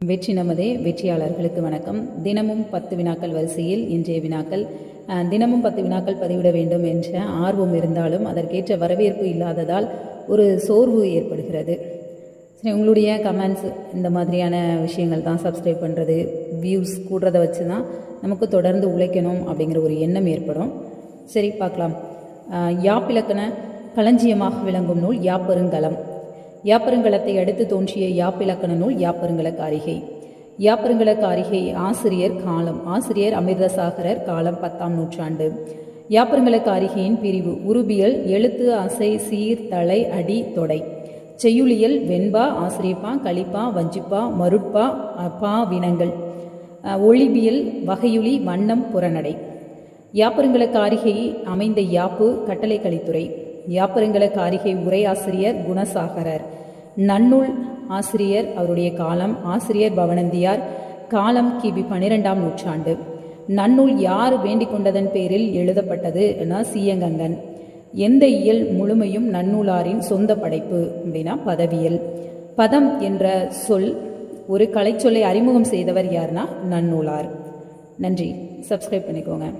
வெற்றி நமதே வெற்றியாளர்களுக்கு வணக்கம். தினமும் பத்து வினாக்கள் வரிசையில் இன்றைய வினாக்கள். தினமும் பத்து வினாக்கள் பதிவிட வேண்டும் என்ற ஆர்வம் இருந்தாலும் அதற்கேற்ற வரவேற்பு இல்லாததால் ஒரு சோர்வு ஏற்படுகிறது. சரி உங்களுடைய கமெண்ட்ஸ் இந்த மாதிரியான விஷயங்கள் தான் சப்ஸ்கிரைப் பண்ணுறது வியூஸ் கூடுறத வச்சு தான் நமக்கு தொடர்ந்து உழைக்கணும் அப்படிங்கிற ஒரு எண்ணம் ஏற்படும். சரி பார்க்கலாம். யாப்பிலக்கண களஞ்சியமாக விளங்கும் நூல் யாப்பெருங்கலம். யாப்பருங்கலத்தை அடுத்து தோன்றிய யாப்பிலக்கண நூல் யாப்பருங்கல காரிகை யாப்பருங்கல காரிகை ஆசிரியர் காலம் ஆசிரியர் அமிர்தசாகரர் காலம் பத்தாம் நூற்றாண்டு. யாப்பருங்கல காரிகையின் பிரிவு உருபியல் எழுத்து அசை சீர் தலை அடி தொடை. செய்யுளியல் வெண்பா ஆசிரியப்பா களிப்பா வஞ்சிப்பா மருட்பா அப்பா பா வினங்கள் ஒளிபியல் வகையுளி வண்ணம் புறநடை. யாப்பருங்கல காரிகை அமைந்த யாப்பு கட்டளை கலித்துறை வியாபாரங்கள காரிகை உரையாசிரியர் குணசாகரர். நன்னூல் ஆசிரியர் அவருடைய காலம் ஆசிரியர் பவனந்தியார் காலம் கிபி பன்னிரெண்டாம் நூற்றாண்டு. நன்னூல் யார் வேண்டிக் கொண்டதன் பேரில் எழுதப்பட்டது சீயங்கங்கன். எந்த இயல் முழுமையும் நன்னூலாரின் சொந்த படைப்பு அப்படின்னா பதவியல். பதம் என்ற சொல் ஒரு கலைச்சொல்லை அறிமுகம் செய்தவர் யார்னா நன்னூலார். நன்றி. சப்ஸ்கிரைப் பண்ணிக்கோங்க.